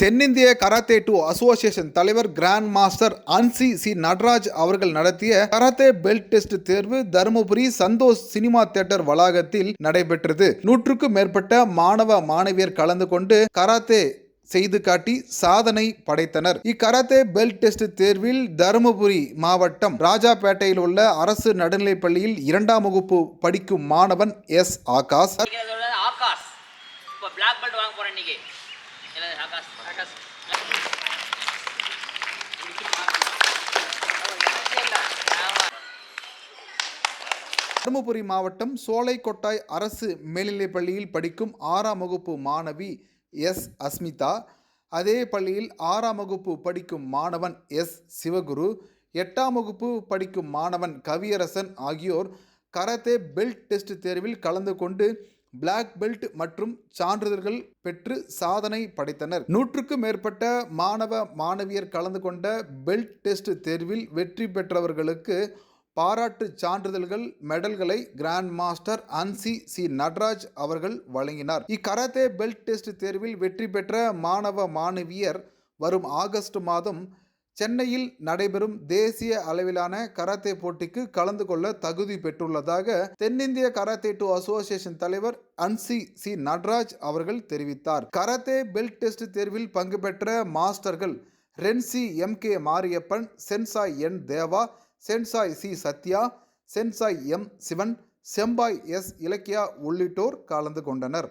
தென்னிந்திய karate do association தலைவர் grand master அன்சி C Nataraj அவர்கள் நடத்திய கராத்தே பெல்ட் டெஸ்ட் தேர்வு தருமபுரி சந்தோஷ் சினிமா தியேட்டர் வளாகத்தில் நடைபெற்றது. நூற்றுக்கும் மேற்பட்ட மாணவ மாணவியர் கலந்து கொண்டு கராத்தே செய்து காட்டி சாதனை படைத்தனர். இக்கராத்தே பெல்ட் டெஸ்ட் தேர்வில் தருமபுரி மாவட்டம் ராஜாபேட்டையில் உள்ள அரசு நடுநிலைப் பள்ளியில் இரண்டாம் வகுப்பு படிக்கும் மாணவன் எஸ் ஆகாஷ். ஆகாஷ். இப்போ பிளாக் பெல்ட் வாங்க போறேன் இன்னைக்கு. ஆகாஷ் ஆகாஷ் தருமபுரி மாவட்டம் சோலைக்கொட்டாய் அரசு மேல்நிலைப் பள்ளியில் படிக்கும் ஆறாம் வகுப்பு மாணவி எஸ். அஸ்மிதா. அதே பள்ளியில் ஆறாம் வகுப்பு படிக்கும் மாணவன் எஸ். சிவகுரு. எட்டாம் வகுப்பு படிக்கும் மாணவன் கவியரசன் ஆகியோர் கராத்தே பெல்ட் டெஸ்ட் தேர்வில் கலந்து கொண்டு பிளாக் பெல்ட் மற்றும் சான்றிதழ்கள் பெற்று சாதனை படைத்தனர். நூற்றுக்கும் மேற்பட்ட மாணவ மாணவியர் கலந்து கொண்ட பெல்ட் டெஸ்ட் தேர்வில் வெற்றி பெற்றவர்களுக்கு பாராட்டு சான்றிதழ்கள் மெடல்களை கிராண்ட் மாஸ்டர் அன்சி சி நட்ராஜ் அவர்கள் வழங்கினார். இக்கராத்தே பெல்ட் டெஸ்ட் தேர்வில் வெற்றி பெற்ற மாணவ மாணவியர் வரும் ஆகஸ்ட் மாதம் சென்னையில் நடைபெறும் தேசிய அளவிலான கராத்தே போட்டிக்கு கலந்து கொள்ள தகுதி பெற்றுள்ளதாக தென்னிந்திய கராத்தே டூ அசோசியேஷன் தலைவர் அன்சி சி நட்ராஜ் அவர்கள் தெரிவித்தார். கராத்தே பெல்ட் டெஸ்ட் தேர்வில் பங்கு பெற்ற மாஸ்டர்கள் renshi M K Mariyappan sensei N Deva sensei C Sathya sensei M Sivan செம்பாய் S Ilakkiya உள்ளிட்டோர் கலந்து கொண்டனர்.